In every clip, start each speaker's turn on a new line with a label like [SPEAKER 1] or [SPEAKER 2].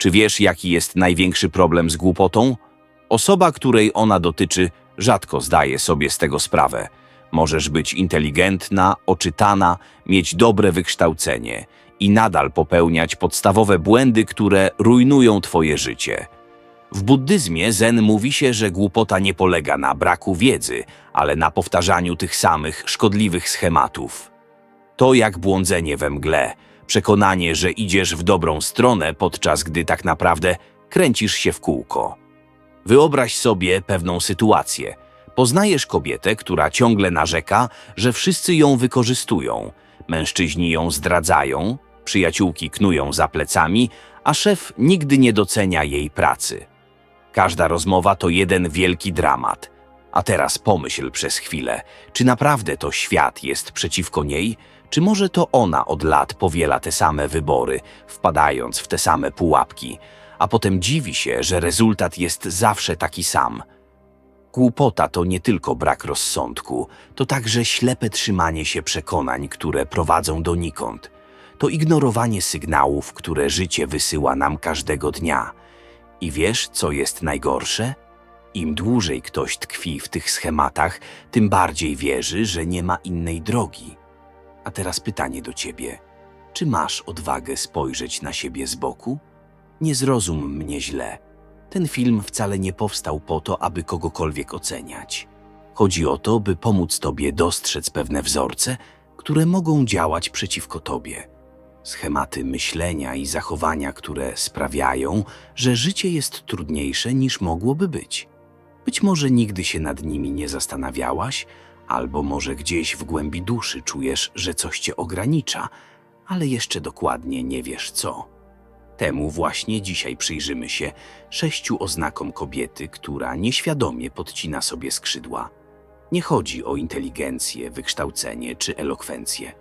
[SPEAKER 1] Czy wiesz, jaki jest największy problem z głupotą? Osoba, której ona dotyczy, rzadko zdaje sobie z tego sprawę. Możesz być inteligentna, oczytana, mieć dobre wykształcenie i nadal popełniać podstawowe błędy, które rujnują twoje życie. W buddyzmie zen mówi się, że głupota nie polega na braku wiedzy, ale na powtarzaniu tych samych szkodliwych schematów. To jak błądzenie we mgle, przekonanie, że idziesz w dobrą stronę, podczas gdy tak naprawdę kręcisz się w kółko. Wyobraź sobie pewną sytuację. Poznajesz kobietę, która ciągle narzeka, że wszyscy ją wykorzystują. Mężczyźni ją zdradzają, przyjaciółki knują za plecami, a szef nigdy nie docenia jej pracy. Każda rozmowa to jeden wielki dramat. A teraz pomyśl przez chwilę, czy naprawdę to świat jest przeciwko niej, czy może to ona od lat powiela te same wybory, wpadając w te same pułapki, a potem dziwi się, że rezultat jest zawsze taki sam. Głupota to nie tylko brak rozsądku, to także ślepe trzymanie się przekonań, które prowadzą donikąd. To ignorowanie sygnałów, które życie wysyła nam każdego dnia. I wiesz, co jest najgorsze? Im dłużej ktoś tkwi w tych schematach, tym bardziej wierzy, że nie ma innej drogi. A teraz pytanie do ciebie: czy masz odwagę spojrzeć na siebie z boku? Nie zrozum mnie źle. Ten film wcale nie powstał po to, aby kogokolwiek oceniać. Chodzi o to, by pomóc tobie dostrzec pewne wzorce, które mogą działać przeciwko tobie. Schematy myślenia i zachowania, które sprawiają, że życie jest trudniejsze niż mogłoby być. Być może nigdy się nad nimi nie zastanawiałaś, albo może gdzieś w głębi duszy czujesz, że coś cię ogranicza, ale jeszcze dokładnie nie wiesz co. Temu właśnie dzisiaj przyjrzymy się sześciu oznakom kobiety, która nieświadomie podcina sobie skrzydła. Nie chodzi o inteligencję, wykształcenie czy elokwencję.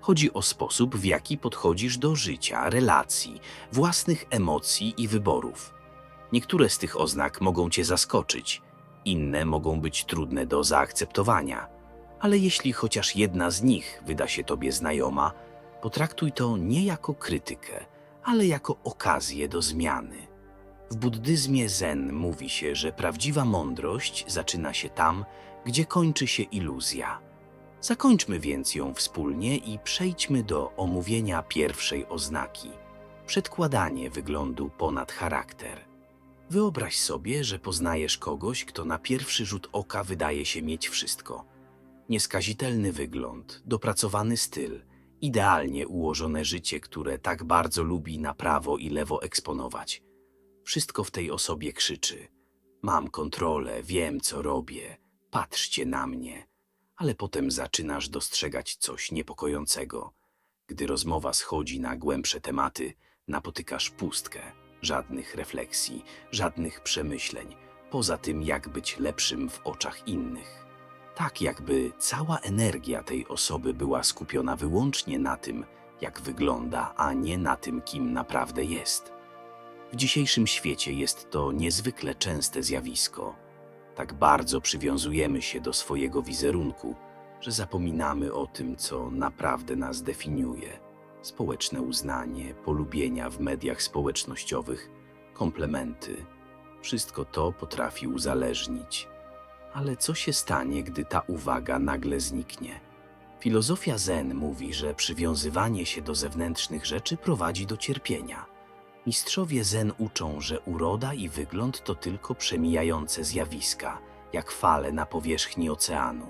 [SPEAKER 1] Chodzi o sposób, w jaki podchodzisz do życia, relacji, własnych emocji i wyborów. Niektóre z tych oznak mogą cię zaskoczyć, inne mogą być trudne do zaakceptowania. Ale jeśli chociaż jedna z nich wyda się tobie znajoma, potraktuj to nie jako krytykę, ale jako okazję do zmiany. W buddyzmie zen mówi się, że prawdziwa mądrość zaczyna się tam, gdzie kończy się iluzja. Zakończmy więc ją wspólnie i przejdźmy do omówienia pierwszej oznaki przedkładanie wyglądu ponad charakter. Wyobraź sobie, że poznajesz kogoś, kto na pierwszy rzut oka wydaje się mieć wszystko. Nieskazitelny wygląd, dopracowany styl, idealnie ułożone życie, które tak bardzo lubi na prawo i lewo eksponować. Wszystko w tej osobie krzyczy: Mam kontrolę, wiem co robię, patrzcie na mnie. Ale potem zaczynasz dostrzegać coś niepokojącego. Gdy rozmowa schodzi na głębsze tematy, napotykasz pustkę, żadnych refleksji, żadnych przemyśleń, poza tym, jak być lepszym w oczach innych. Tak, jakby cała energia tej osoby była skupiona wyłącznie na tym, jak wygląda, a nie na tym, kim naprawdę jest. W dzisiejszym świecie jest to niezwykle częste zjawisko. Tak bardzo przywiązujemy się do swojego wizerunku, że zapominamy o tym, co naprawdę nas definiuje. Społeczne uznanie, polubienia w mediach społecznościowych, komplementy. Wszystko to potrafi uzależnić. Ale co się stanie, gdy ta uwaga nagle zniknie? Filozofia Zen mówi, że przywiązywanie się do zewnętrznych rzeczy prowadzi do cierpienia. Mistrzowie Zen uczą, że uroda i wygląd to tylko przemijające zjawiska, jak fale na powierzchni oceanu.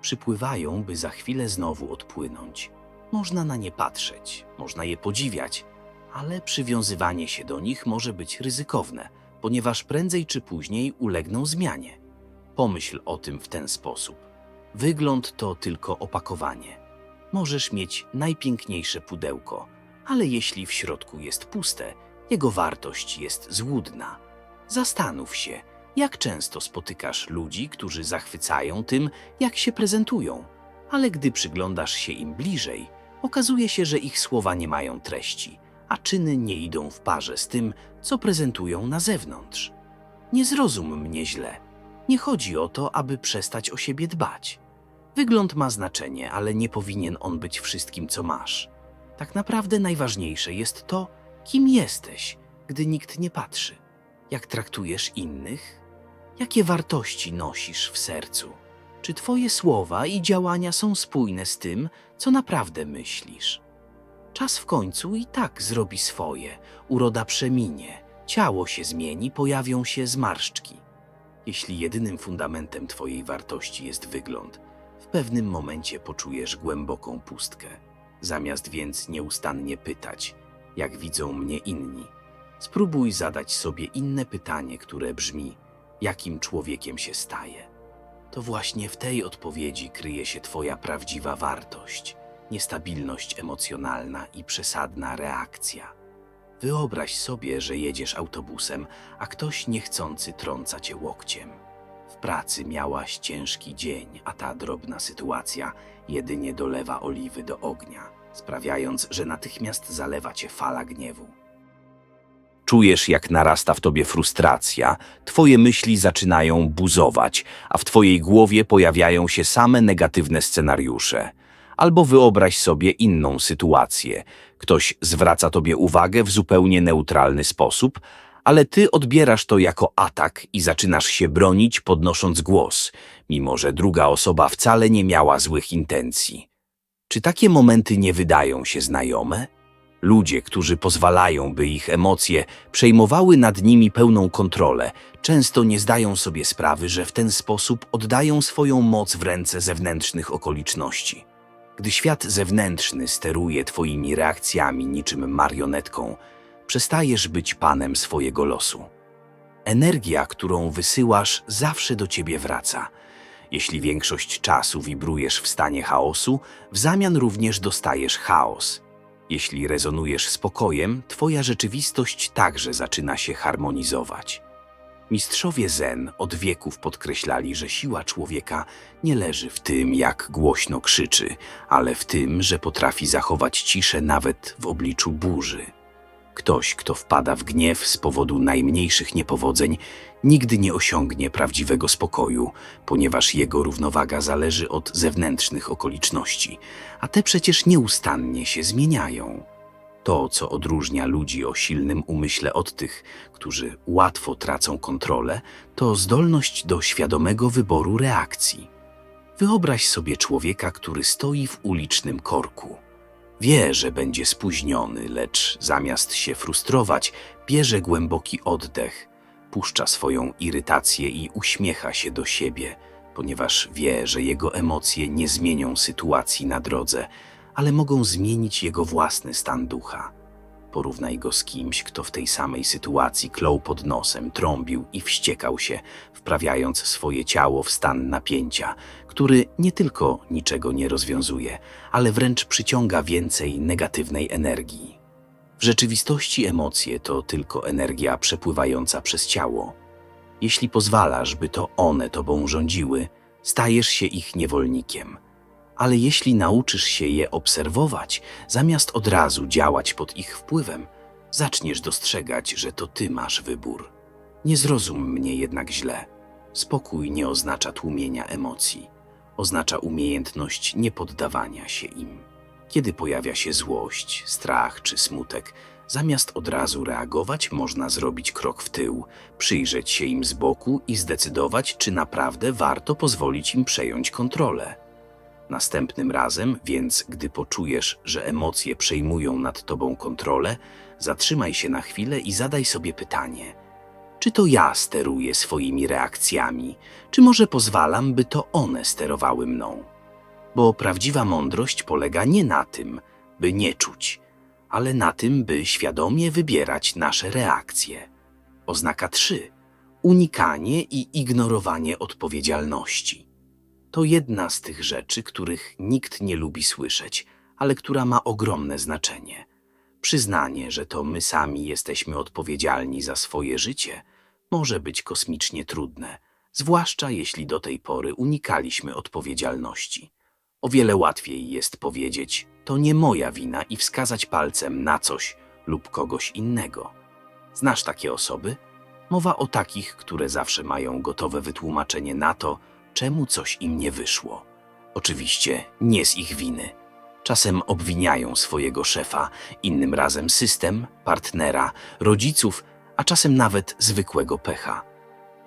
[SPEAKER 1] Przypływają, by za chwilę znowu odpłynąć. Można na nie patrzeć, można je podziwiać, ale przywiązywanie się do nich może być ryzykowne, ponieważ prędzej czy później ulegną zmianie. Pomyśl o tym w ten sposób. Wygląd to tylko opakowanie. Możesz mieć najpiękniejsze pudełko, ale jeśli w środku jest puste, jego wartość jest złudna. Zastanów się, jak często spotykasz ludzi, którzy zachwycają tym, jak się prezentują, ale gdy przyglądasz się im bliżej, okazuje się, że ich słowa nie mają treści, a czyny nie idą w parze z tym, co prezentują na zewnątrz. Nie zrozum mnie źle. Nie chodzi o to, aby przestać o siebie dbać. Wygląd ma znaczenie, ale nie powinien on być wszystkim, co masz. Tak naprawdę najważniejsze jest to, kim jesteś,
[SPEAKER 2] gdy nikt nie patrzy? Jak traktujesz innych? Jakie wartości nosisz w sercu? Czy Twoje słowa i działania są spójne z tym, co naprawdę myślisz? Czas w końcu i tak zrobi swoje, uroda przeminie, ciało się zmieni, pojawią się zmarszczki. Jeśli jedynym fundamentem Twojej wartości jest wygląd, w pewnym momencie poczujesz głęboką pustkę. Zamiast więc nieustannie pytać, jak widzą mnie inni, spróbuj zadać sobie inne pytanie, które brzmi: jakim człowiekiem się staję? To właśnie w tej odpowiedzi kryje się Twoja prawdziwa wartość, niestabilność emocjonalna i przesadna reakcja. Wyobraź sobie, że jedziesz autobusem, a ktoś niechcący trąca cię łokciem. W pracy miałaś ciężki dzień, a ta drobna sytuacja jedynie dolewa oliwy do ognia, sprawiając, że natychmiast zalewa cię fala gniewu.
[SPEAKER 1] Czujesz, jak narasta w tobie frustracja, twoje myśli zaczynają buzować, a w twojej głowie pojawiają się same negatywne scenariusze. Albo wyobraź sobie inną sytuację. Ktoś zwraca tobie uwagę w zupełnie neutralny sposób, ale ty odbierasz to jako atak i zaczynasz się bronić, podnosząc głos, mimo że druga osoba wcale nie miała złych intencji. Czy takie momenty nie wydają się znajome? Ludzie, którzy pozwalają, by ich emocje przejmowały nad nimi pełną kontrolę, często nie zdają sobie sprawy, że w ten sposób oddają swoją moc w ręce zewnętrznych okoliczności. Gdy świat zewnętrzny steruje Twoimi reakcjami niczym marionetką, przestajesz być panem swojego losu. Energia, którą wysyłasz, zawsze do ciebie wraca. Jeśli większość czasu wibrujesz w stanie chaosu, w zamian również dostajesz chaos. Jeśli rezonujesz spokojem, twoja rzeczywistość także zaczyna się harmonizować. Mistrzowie Zen od wieków podkreślali, że siła człowieka nie leży w tym, jak głośno krzyczy, ale w tym, że potrafi zachować ciszę nawet w obliczu burzy. Ktoś, kto wpada w gniew z powodu najmniejszych niepowodzeń, nigdy nie osiągnie prawdziwego spokoju, ponieważ jego równowaga zależy od zewnętrznych okoliczności, a te przecież nieustannie się zmieniają. To, co odróżnia ludzi o silnym umyśle od tych, którzy łatwo tracą kontrolę, to zdolność do świadomego wyboru reakcji. Wyobraź sobie człowieka, który stoi w ulicznym korku. Wie, że będzie spóźniony, lecz zamiast się frustrować, bierze głęboki oddech, puszcza swoją irytację i uśmiecha się do siebie, ponieważ wie, że jego emocje nie zmienią sytuacji na drodze, ale mogą zmienić jego własny stan ducha. Porównaj go z kimś, kto w tej samej sytuacji klął pod nosem, trąbił i wściekał się, wprawiając swoje ciało w stan napięcia, który nie tylko niczego nie rozwiązuje, ale wręcz przyciąga więcej negatywnej energii. W rzeczywistości emocje to tylko energia przepływająca przez ciało. Jeśli pozwalasz, by to one tobą rządziły, stajesz się ich niewolnikiem. Ale jeśli nauczysz się je obserwować, zamiast od razu działać pod ich wpływem, zaczniesz dostrzegać, że to ty masz wybór. Nie zrozum mnie jednak źle. Spokój nie oznacza tłumienia emocji. Oznacza umiejętność niepoddawania się im. Kiedy pojawia się złość, strach czy smutek, zamiast od razu reagować, można zrobić krok w tył, przyjrzeć się im z boku i zdecydować, czy naprawdę warto pozwolić im przejąć kontrolę. Następnym razem, więc, gdy poczujesz, że emocje przejmują nad tobą kontrolę, zatrzymaj się na chwilę i zadaj sobie pytanie: czy to ja steruję swoimi reakcjami, czy może pozwalam, by to one sterowały mną? Bo prawdziwa mądrość polega nie na tym, by nie czuć, ale na tym, by świadomie wybierać nasze reakcje. Oznaka 3. Unikanie i ignorowanie odpowiedzialności. To jedna z tych rzeczy, których nikt nie lubi słyszeć, ale która ma ogromne znaczenie. Przyznanie, że to my sami jesteśmy odpowiedzialni za swoje życie, może być kosmicznie trudne, zwłaszcza jeśli do tej pory unikaliśmy odpowiedzialności. O wiele łatwiej jest powiedzieć: To nie moja wina i wskazać palcem na coś lub kogoś innego. Znasz takie osoby? Mowa o takich, które zawsze mają gotowe wytłumaczenie na to, czemu coś im nie wyszło. Oczywiście nie z ich winy.
[SPEAKER 2] Czasem obwiniają swojego szefa, innym razem system, partnera, rodziców, a czasem nawet zwykłego pecha.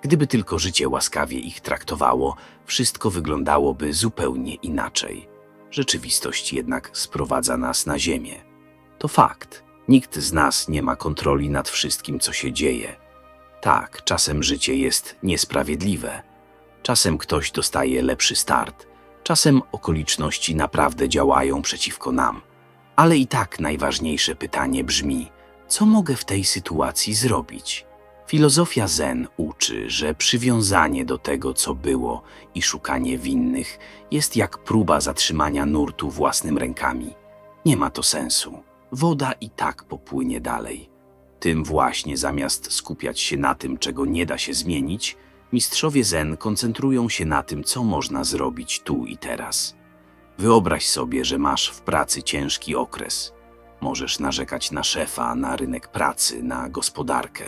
[SPEAKER 2] Gdyby tylko życie łaskawie ich traktowało, wszystko wyglądałoby zupełnie inaczej. Rzeczywistość jednak sprowadza nas na ziemię. To fakt. Nikt z nas nie ma kontroli nad wszystkim, co się dzieje. Tak, czasem życie jest niesprawiedliwe. Czasem ktoś dostaje lepszy start, czasem okoliczności naprawdę działają przeciwko nam. Ale i tak najważniejsze pytanie brzmi: co mogę w tej sytuacji zrobić? Filozofia Zen uczy, że przywiązanie do tego, co było i szukanie winnych jest jak próba zatrzymania nurtu własnym rękami. Nie ma to sensu. Woda i tak popłynie dalej. Tym właśnie zamiast skupiać się na tym, czego nie da się zmienić, mistrzowie Zen koncentrują się na tym, co można zrobić tu i teraz. Wyobraź sobie, że masz w pracy ciężki okres. Możesz narzekać na szefa, na rynek pracy, na gospodarkę.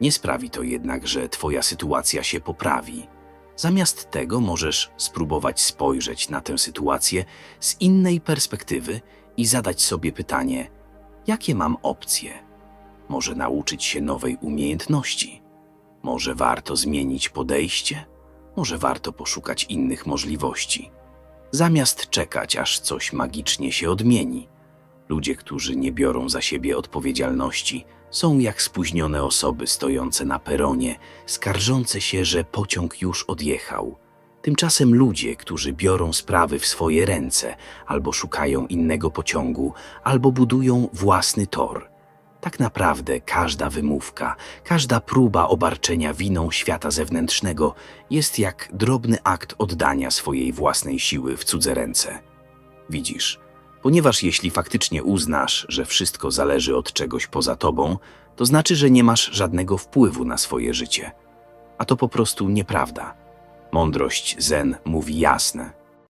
[SPEAKER 2] Nie sprawi to jednak, że Twoja sytuacja się poprawi. Zamiast tego możesz spróbować spojrzeć na tę sytuację z innej perspektywy i zadać sobie pytanie: jakie mam opcje? Może nauczyć się nowej umiejętności? Może warto zmienić podejście? Może warto poszukać innych możliwości? Zamiast czekać, aż coś magicznie się odmieni. Ludzie, którzy nie biorą za siebie odpowiedzialności, są jak spóźnione osoby stojące na peronie, skarżące się, że pociąg już odjechał. Tymczasem ludzie, którzy biorą sprawy w swoje ręce, albo szukają innego pociągu, albo budują własny tor. Tak naprawdę każda wymówka, każda próba obarczenia winą świata zewnętrznego jest jak drobny akt oddania swojej własnej siły w cudze ręce. Widzisz, ponieważ jeśli faktycznie uznasz, że wszystko zależy od czegoś poza tobą, to znaczy, że nie masz żadnego wpływu na swoje życie. A to po prostu nieprawda. Mądrość Zen mówi jasne: